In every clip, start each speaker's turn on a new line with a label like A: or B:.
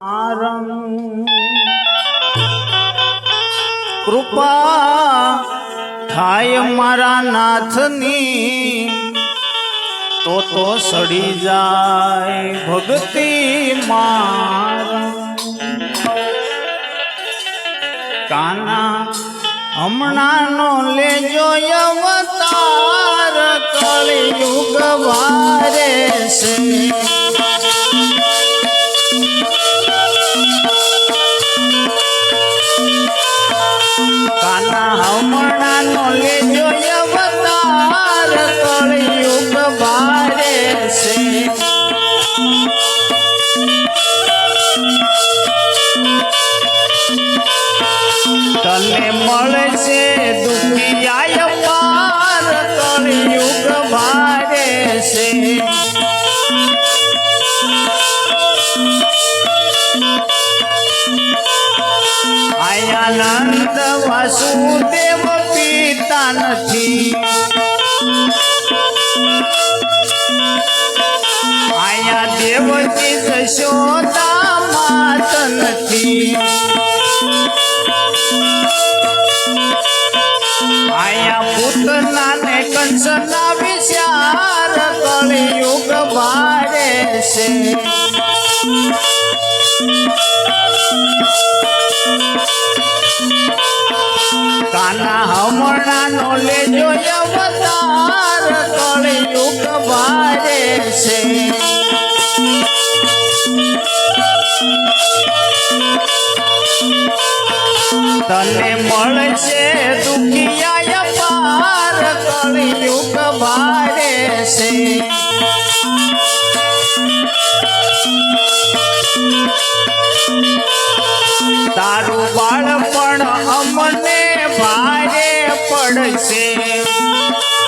A: આરમ કૃપા થાય મારા નાથની તો તો સડી જાય ભક્તિ માર કાના હમણાંનો લેજો અવતાર કળિયુગ વારે છે आया देवतीच शोधा मात नथी आया पुतनाने कंसना विचार कळयुग बारेसे काना ભારે છે કાના હમણાં નો લેજો અવતાર કળિયુગ વારે છે. તને મળશે દુખિયા પાર કળિયુગ વારે છે. પડશે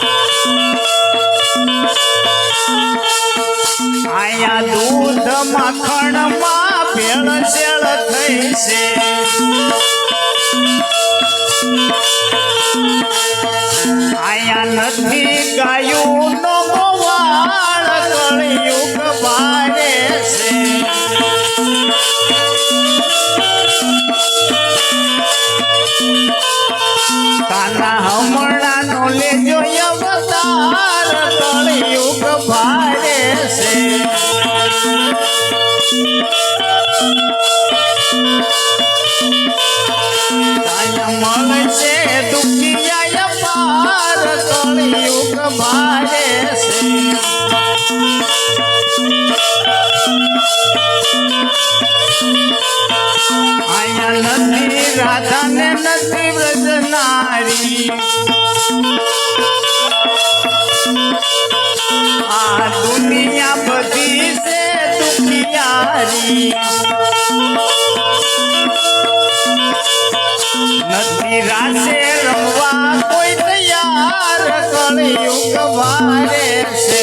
A: આયા દૂધ માખણમાં ભેળસેળ થઈ છે. આયા નથી ગાયું નો મોવાળ કળિયુગ ભારે કળિયુગ ભારે આયા નથી રાધા ને નથી વ્રજનારી આ દુનિયા બધી છે દુખિયારી. পারেছে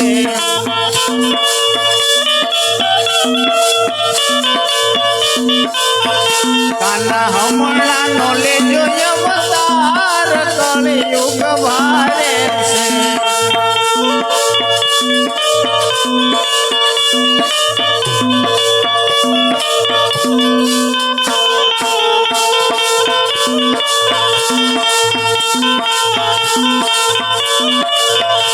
A: কানা হমরা নলে জয় বতা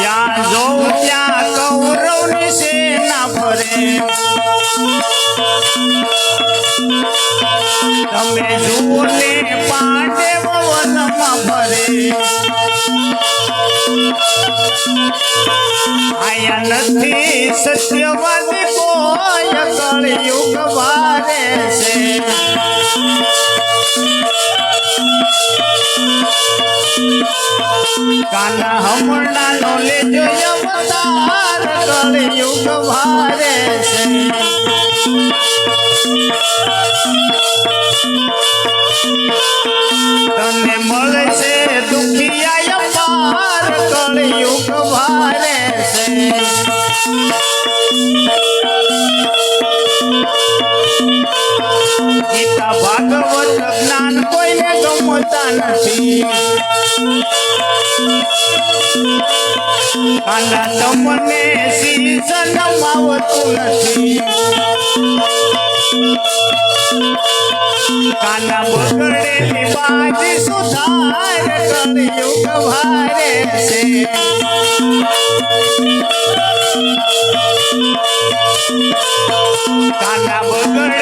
A: જ્યાં જોઉં ત્યાં કૌરવની સેના ફરે. તમે જુઓ ને પાંડે વનમાં ફરે. આયા નથી સત્યવાદી કોઈ કળિયુગ વારે છે. કાના હમણાં નો લેજો અવતાર કળયુગ ભારે છે. તને મળે છે દુખિયા પાર કળયુગ ભાગવત જ્ઞાન કોઈને ગમતા નથી કાના તમને સીઝન આવતું નથી કાના બગડેલી બાજી સુધાર કળયુગ ભારે છે કાના બગડેલી